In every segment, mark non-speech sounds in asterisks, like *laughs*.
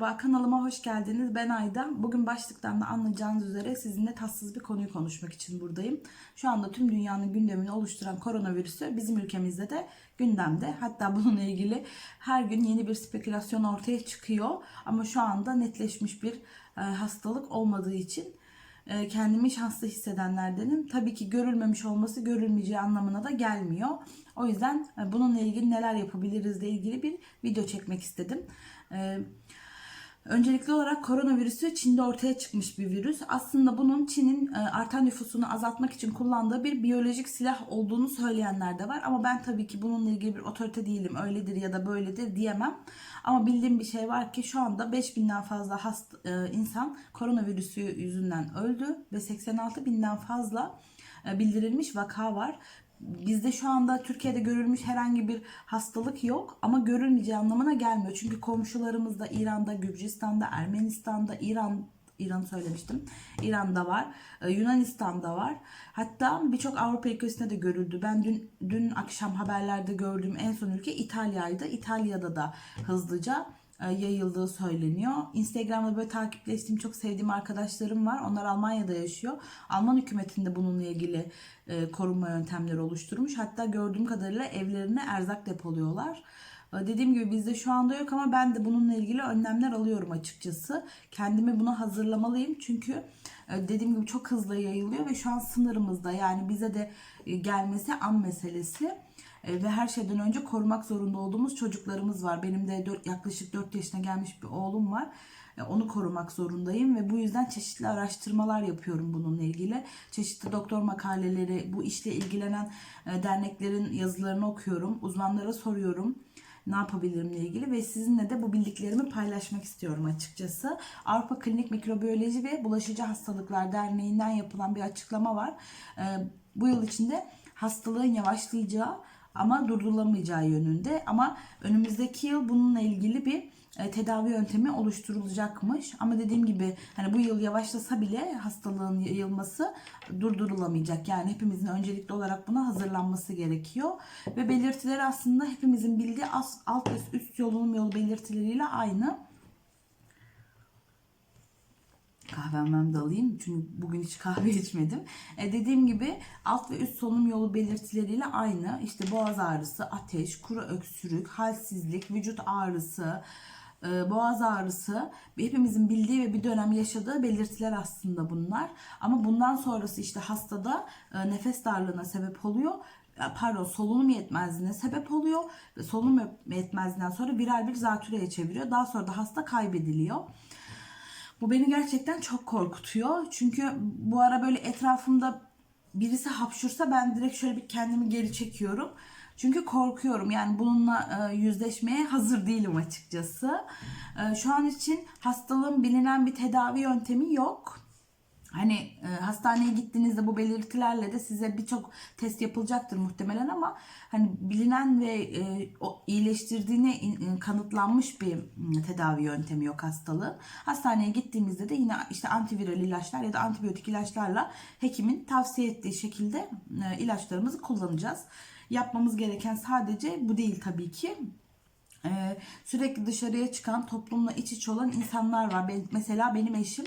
Merhaba kanalıma hoş geldiniz. Ben Ayda. Bugün başlıktan da anlayacağınız üzere sizinle tatsız bir konuyu konuşmak için buradayım. Şu anda tüm dünyanın gündemini oluşturan koronavirüsü bizim ülkemizde de gündemde. Hatta bununla ilgili her gün yeni bir spekülasyon ortaya çıkıyor. Ama şu anda netleşmiş bir e, hastalık olmadığı için e, kendimi şanslı hissedenlerdenim. Tabii ki görülmemiş olması görülmeyeceği anlamına da gelmiyor. O yüzden e, bununla ilgili neler yapabiliriz ile ilgili bir video çekmek istedim. Öncelikli olarak koronavirüsü Çin'de ortaya çıkmış bir virüs. Aslında bunun Çin'in e, artan nüfusunu azaltmak için kullandığı bir biyolojik silah olduğunu söyleyenler de var. Ama ben tabii ki bununla ilgili bir otorite değilim. Öyledir ya da böyledir diyemem. Ama bildiğim bir şey var ki şu anda 5000'den fazla hasta, e, insan koronavirüsü yüzünden öldü ve 86 binden fazla e, bildirilmiş vaka var. Bizde şu anda Türkiye'de görülmüş herhangi bir hastalık yok ama görülmeyeceği anlamına gelmiyor. Çünkü komşularımızda İran'da, Gürcistan'da, Ermenistan'da, İran İran söylemiştim. İran'da var. e, Yunanistan'da var. Hatta birçok Avrupa ülkesinde de görüldü. Ben dün dün akşam haberlerde gördüğüm en son ülke İtalya'ydı. İtalya'da da hızlıca yayıldığı söyleniyor. Instagram'da böyle takipleştiğim çok sevdiğim arkadaşlarım var. Onlar Almanya'da yaşıyor. Alman hükümetinde bununla ilgili e, korunma yöntemleri oluşturmuş. Hatta gördüğüm kadarıyla evlerine erzak depoluyorlar. E, Dediğim gibi bizde şu anda yok ama ben de bununla ilgili önlemler alıyorum açıkçası. Kendimi buna hazırlamalıyım çünkü e, dediğim gibi çok hızlı yayılıyor ve şu an sınırımızda yani bize de e, gelmesi an meselesi. E, ve her şeyden önce korumak zorunda olduğumuz çocuklarımız var. Benim de dört, yaklaşık 4 yaşına gelmiş bir oğlum var. E, Onu korumak zorundayım ve bu yüzden çeşitli araştırmalar yapıyorum bununla ilgili. Çeşitli doktor makaleleri, bu işle ilgilenen e, derneklerin yazılarını okuyorum. Uzmanlara soruyorum ne yapabilirimle ilgili ve sizinle de bu bildiklerimi paylaşmak istiyorum açıkçası. Avrupa Klinik Mikrobiyoloji ve Bulaşıcı Hastalıklar Derneği'nden yapılan bir açıklama var. Bu yıl içinde hastalığın yavaşlayacağı ama durdurulamayacağı yönünde ama önümüzdeki yıl bununla ilgili bir e, tedavi yöntemi oluşturulacakmış. Ama dediğim gibi hani bu yıl yavaşlasa bile hastalığın yayılması durdurulamayacak. Yani hepimizin öncelikli olarak buna hazırlanması gerekiyor. Ve belirtileri aslında hepimizin bildiği alt ve üst solunum yolu belirtileriyle aynı. Kahvemden de alayım çünkü bugün hiç kahve *laughs* içmedim. E, dediğim gibi alt ve üst solunum yolu belirtileriyle aynı. İşte boğaz ağrısı, ateş, kuru öksürük, halsizlik, vücut ağrısı, e, boğaz ağrısı hepimizin bildiği ve bir dönem yaşadığı belirtiler aslında bunlar. Ama bundan sonrası işte hastada e, nefes darlığına sebep oluyor e, pardon solunum yetmezliğine sebep oluyor solunum yetmezliğinden sonra viral bir zatürreye çeviriyor. Daha sonra da hasta kaybediliyor. Bu beni gerçekten çok korkutuyor. Çünkü bu ara böyle etrafımda birisi hapşursa ben direkt şöyle bir kendimi geri çekiyorum. Çünkü korkuyorum. Yani bununla e, yüzleşmeye hazır değilim açıkçası. E, şu an için hastalığın bilinen bir tedavi yöntemi yok. Hani e, hastaneye gittiğinizde bu belirtilerle de size birçok test yapılacaktır muhtemelen ama hani bilinen ve e, o iyileştirdiğine in- kanıtlanmış bir tedavi yöntemi yok hastalığın. Hastaneye gittiğimizde de yine işte antiviral ilaçlar ya da antibiyotik ilaçlarla hekimin tavsiye ettiği şekilde e, ilaçlarımızı kullanacağız. Yapmamız gereken sadece bu değil tabii ki. Ee, sürekli dışarıya çıkan toplumla iç içe olan insanlar var. Ben, mesela benim eşim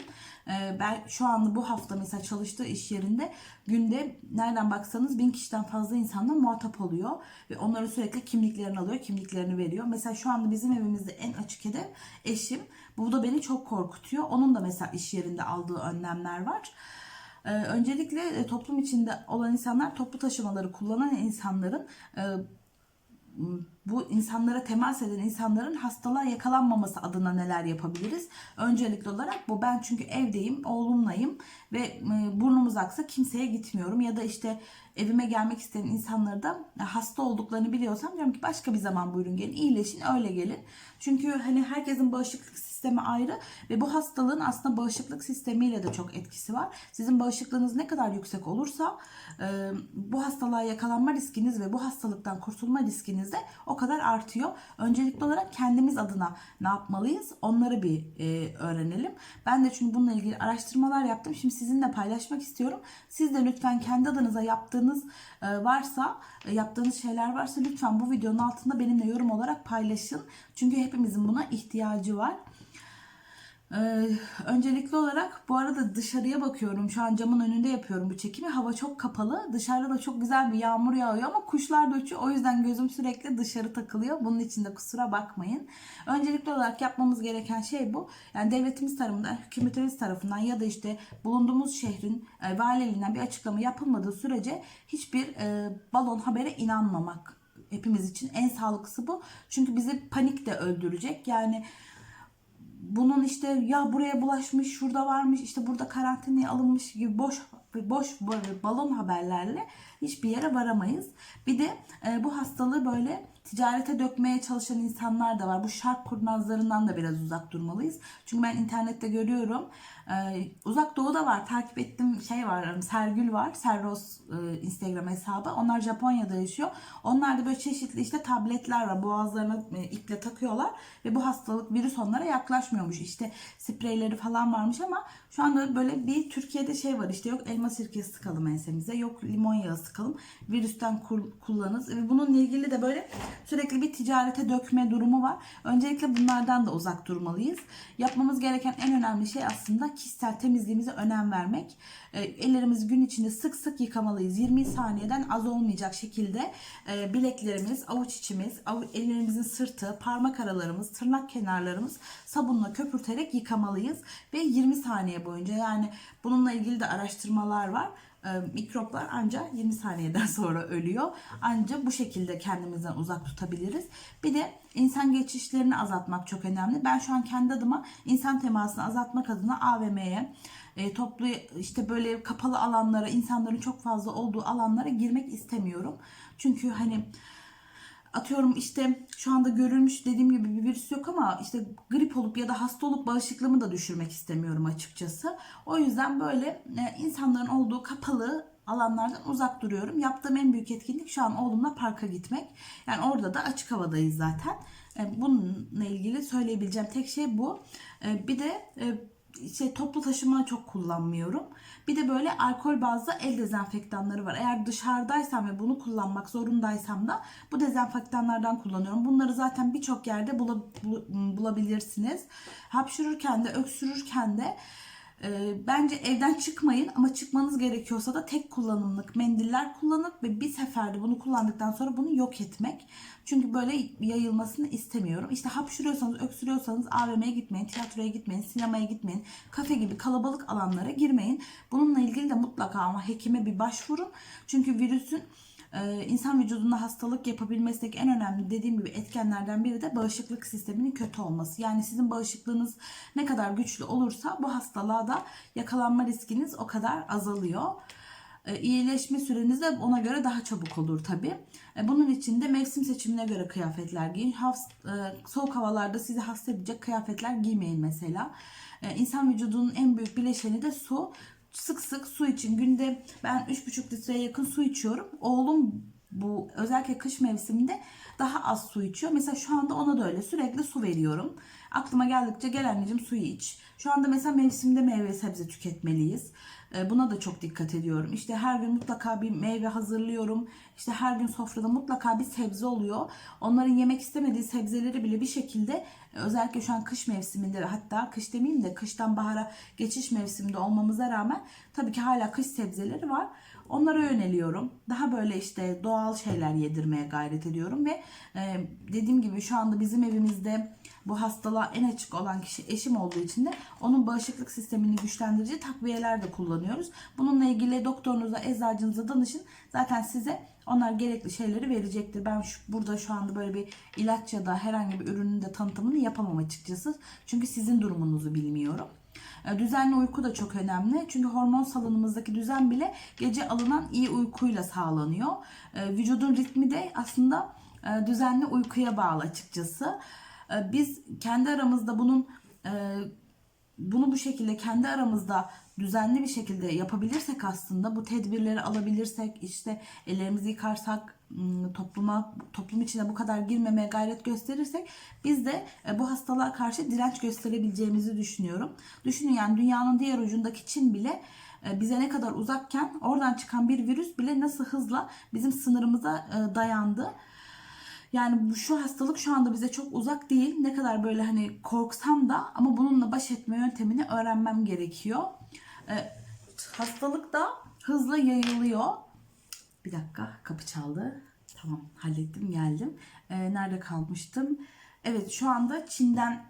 e, ben şu anda bu hafta mesela çalıştığı iş yerinde günde nereden baksanız bin kişiden fazla insanla muhatap oluyor ve onların sürekli kimliklerini alıyor, kimliklerini veriyor. Mesela şu anda bizim evimizde en açık hedef eşim. Bu da beni çok korkutuyor. Onun da mesela iş yerinde aldığı önlemler var. Ee, öncelikle e, toplum içinde olan insanlar toplu taşımaları kullanan insanların e, bu insanlara temas eden insanların hastalığa yakalanmaması adına neler yapabiliriz? Öncelikli olarak bu ben çünkü evdeyim, oğlumlayım ve e, burnumuz aksa kimseye gitmiyorum ya da işte evime gelmek isteyen insanları da hasta olduklarını biliyorsam diyorum ki başka bir zaman buyurun gelin, iyileşin öyle gelin. Çünkü hani herkesin bağışıklık sistemi ayrı ve bu hastalığın aslında bağışıklık sistemiyle de çok etkisi var. Sizin bağışıklığınız ne kadar yüksek olursa e, bu hastalığa yakalanma riskiniz ve bu hastalıktan kurtulma riskiniz de o kadar artıyor. Öncelikli olarak kendimiz adına ne yapmalıyız onları bir e, öğrenelim. Ben de çünkü bununla ilgili araştırmalar yaptım. Şimdi sizinle paylaşmak istiyorum. Siz de lütfen kendi adınıza yaptığınız e, varsa, e, yaptığınız şeyler varsa lütfen bu videonun altında benimle yorum olarak paylaşın. Çünkü hepimizin buna ihtiyacı var. Ee, öncelikli olarak bu arada dışarıya bakıyorum. Şu an camın önünde yapıyorum bu çekimi. Hava çok kapalı. Dışarıda da çok güzel bir yağmur yağıyor ama kuşlar da uçuyor. O yüzden gözüm sürekli dışarı takılıyor. Bunun için de kusura bakmayın. Öncelikli olarak yapmamız gereken şey bu. Yani devletimiz tarafından, hükümetimiz tarafından ya da işte bulunduğumuz şehrin e, valiliğinden bir açıklama yapılmadığı sürece hiçbir e, balon habere inanmamak hepimiz için en sağlıklısı bu. Çünkü bizi panik de öldürecek. Yani bunun işte ya buraya bulaşmış, şurada varmış, işte burada karantinaya alınmış gibi boş boş balon haberlerle hiçbir yere varamayız. Bir de e, bu hastalığı böyle ticarete dökmeye çalışan insanlar da var. Bu şark kurnazlarından da biraz uzak durmalıyız. Çünkü ben internette görüyorum. E, uzak Doğu'da var. Takip ettiğim şey var. Sergül var. Serros e, Instagram hesabı. Onlar Japonya'da yaşıyor. Onlarda böyle çeşitli işte tabletler var. Boğazlarına e, iple takıyorlar ve bu hastalık virüs onlara yaklaşmıyormuş. İşte spreyleri falan varmış ama şu anda böyle bir Türkiye'de şey var işte yok elma sirkesi sıkalım ensemize yok limon yağı sıkalım virüsten kullanırız ve bununla ilgili de böyle sürekli bir ticarete dökme durumu var. Öncelikle bunlardan da uzak durmalıyız. Yapmamız gereken en önemli şey aslında kişisel temizliğimize önem vermek. E, ellerimizi gün içinde sık sık yıkamalıyız. 20 saniyeden az olmayacak şekilde e, bileklerimiz, avuç içimiz, ellerimizin sırtı, parmak aralarımız, tırnak kenarlarımız sabunla köpürterek yıkamalıyız ve 20 saniye boyunca yani bununla ilgili de araştırmalar var. E, mikroplar ancak 20 saniyeden *laughs* sonra ölüyor. Ancak bu şekilde kendimizden uzak tutabiliriz. Bir de insan geçişlerini azaltmak çok önemli. Ben şu an kendi adıma insan temasını azaltmak adına AVM'ye e, toplu işte böyle kapalı alanlara, insanların çok fazla olduğu alanlara girmek istemiyorum. Çünkü hani atıyorum işte şu anda görülmüş dediğim gibi bir virüs yok ama işte grip olup ya da hasta olup bağışıklığımı da düşürmek istemiyorum açıkçası. O yüzden böyle e, insanların olduğu kapalı alanlardan uzak duruyorum. Yaptığım en büyük etkinlik şu an oğlumla parka gitmek. Yani orada da açık havadayız zaten. E, Bununla ilgili söyleyebileceğim tek şey bu. E, Bir de şey toplu taşıma çok kullanmıyorum. Bir de böyle alkol bazlı el dezenfektanları var. Eğer dışarıdaysam ve bunu kullanmak zorundaysam da bu dezenfektanlardan kullanıyorum. Bunları zaten birçok yerde bula- bul- bulabilirsiniz. Hapşırırken de öksürürken de e, bence evden çıkmayın ama çıkmanız gerekiyorsa da tek kullanımlık mendiller kullanıp ve bir seferde bunu kullandıktan sonra bunu yok etmek. Çünkü böyle yayılmasını istemiyorum. İşte hapşırıyorsanız, öksürüyorsanız AVM'ye gitmeyin, tiyatroya gitmeyin, sinemaya gitmeyin, kafe gibi kalabalık alanlara girmeyin. Bununla ilgili de mutlaka ama hekime bir başvurun. Çünkü virüsün insan vücudunda hastalık yapabilmesindeki en önemli dediğim gibi etkenlerden biri de bağışıklık sisteminin kötü olması. Yani sizin bağışıklığınız ne kadar güçlü olursa bu hastalığa da yakalanma riskiniz o kadar azalıyor. E, iyileşme süreniz de ona göre daha çabuk olur tabi. Bunun için de mevsim seçimine göre kıyafetler giyin. E, soğuk havalarda sizi hasta edecek kıyafetler giymeyin mesela. E, İnsan vücudunun en büyük bileşeni de su. Sık sık su için günde ben 3,5 litreye yakın su içiyorum. Oğlum bu özellikle kış mevsiminde daha az su içiyor. Mesela şu anda ona da öyle sürekli su veriyorum. Aklıma geldikçe gel anneciğim suyu iç. Şu anda mesela mevsimde meyve sebze tüketmeliyiz. Ee, Buna da çok dikkat ediyorum. İşte her gün mutlaka bir meyve hazırlıyorum. İşte her gün sofrada mutlaka bir sebze oluyor. Onların yemek istemediği sebzeleri bile bir şekilde özellikle şu an kış mevsiminde hatta kış demeyeyim de kıştan bahara geçiş mevsiminde olmamıza rağmen tabii ki hala kış sebzeleri var. Onlara yöneliyorum. Daha böyle işte doğal şeyler yedirmeye gayret ediyorum ve e, dediğim gibi şu anda bizim evimizde bu hastalığa en açık olan kişi eşim olduğu için de onun bağışıklık sistemini güçlendirici takviyeler de kullanıyoruz. Bununla ilgili doktorunuza, eczacınıza danışın. Zaten size onlar gerekli şeyleri verecektir. Ben şu, burada şu anda böyle bir ilaç ya da herhangi bir ürünün de tanıtımını yapamam açıkçası. Çünkü sizin durumunuzu bilmiyorum. E, Düzenli uyku da çok önemli. Çünkü hormon salınımızdaki düzen bile gece alınan iyi uykuyla sağlanıyor. E, Vücudun ritmi de aslında e, düzenli uykuya bağlı açıkçası. Biz kendi aramızda bunun bunu bu şekilde kendi aramızda düzenli bir şekilde yapabilirsek aslında bu tedbirleri alabilirsek işte ellerimizi yıkarsak topluma toplum içine bu kadar girmemeye gayret gösterirsek biz de e, bu hastalığa karşı direnç gösterebileceğimizi düşünüyorum. Düşünün yani dünyanın diğer ucundaki Çin bile e, bize ne kadar uzakken oradan çıkan bir virüs bile nasıl hızla bizim sınırımıza e, dayandı. Yani şu hastalık şu anda bize çok uzak değil. Ne kadar böyle hani korksam da ama bununla baş etme yöntemini öğrenmem gerekiyor. Hastalık da hızla yayılıyor. Bir dakika kapı çaldı. Tamam hallettim geldim. Ee, nerede kalmıştım? Evet şu anda Çin'den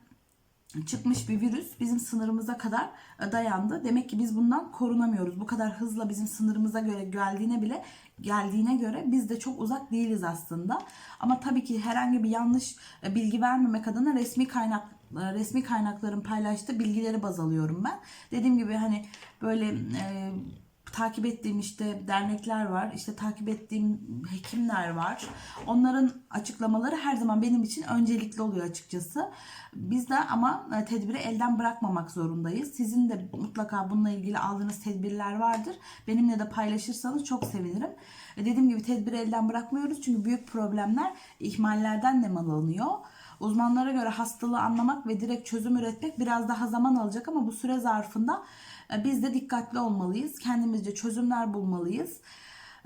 çıkmış bir virüs bizim sınırımıza kadar e, dayandı. Demek ki biz bundan korunamıyoruz. Bu kadar hızla bizim sınırımıza göre geldiğine bile geldiğine göre biz de çok uzak değiliz aslında. Ama tabii ki herhangi bir yanlış e, bilgi vermemek adına resmi kaynak e, resmi kaynakların paylaştığı bilgileri baz alıyorum ben. Dediğim gibi hani böyle e, takip ettiğim işte dernekler var. işte takip ettiğim hekimler var. Onların açıklamaları her zaman benim için öncelikli oluyor açıkçası. Biz de ama e, tedbiri elden bırakmamak zorundayız. Sizin de mutlaka bununla ilgili aldığınız tedbirler vardır. Benimle de paylaşırsanız çok sevinirim. E, Dediğim gibi tedbiri elden bırakmıyoruz çünkü büyük problemler ihmallerden nemalanıyor. Uzmanlara göre hastalığı anlamak ve direkt çözüm üretmek biraz daha zaman alacak ama bu süre zarfında e, biz de dikkatli olmalıyız. Kendimizce çözümler bulmalıyız.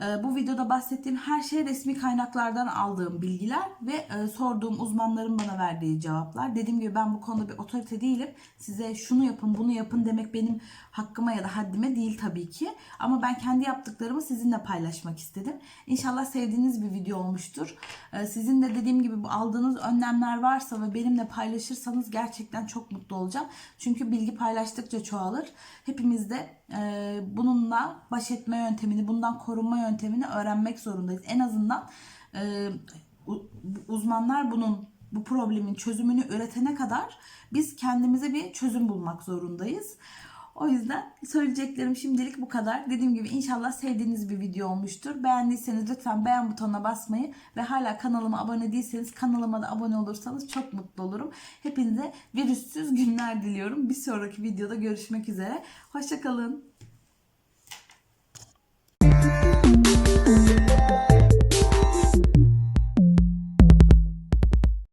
E, Bu videoda bahsettiğim her şey resmi kaynaklardan aldığım bilgiler ve e, sorduğum uzmanların bana verdiği cevaplar. Dediğim gibi ben bu konuda bir otorite değilim. Size şunu yapın, bunu yapın demek benim hakkıma ya da haddime değil tabii ki. Ama ben kendi yaptıklarımı sizinle paylaşmak istedim. İnşallah sevdiğiniz bir video olmuştur. E, Sizin de dediğim gibi bu aldığınız önlemler varsa ve benimle paylaşırsanız gerçekten çok mutlu olacağım. Çünkü bilgi paylaştıkça çoğalır. Hepimiz de e, bununla baş etme yöntemini, bundan korunma yöntemini öğrenmek zorundayız. En azından e, uzmanlar bunun bu problemin çözümünü üretene kadar biz kendimize bir çözüm bulmak zorundayız. O yüzden söyleyeceklerim şimdilik bu kadar. Dediğim gibi inşallah sevdiğiniz bir video olmuştur. Beğendiyseniz lütfen beğen butonuna basmayı ve hala kanalıma abone değilseniz kanalıma da abone olursanız çok mutlu olurum. Hepinize virüssüz günler diliyorum. Bir sonraki videoda görüşmek üzere. Hoşçakalın. Thank you.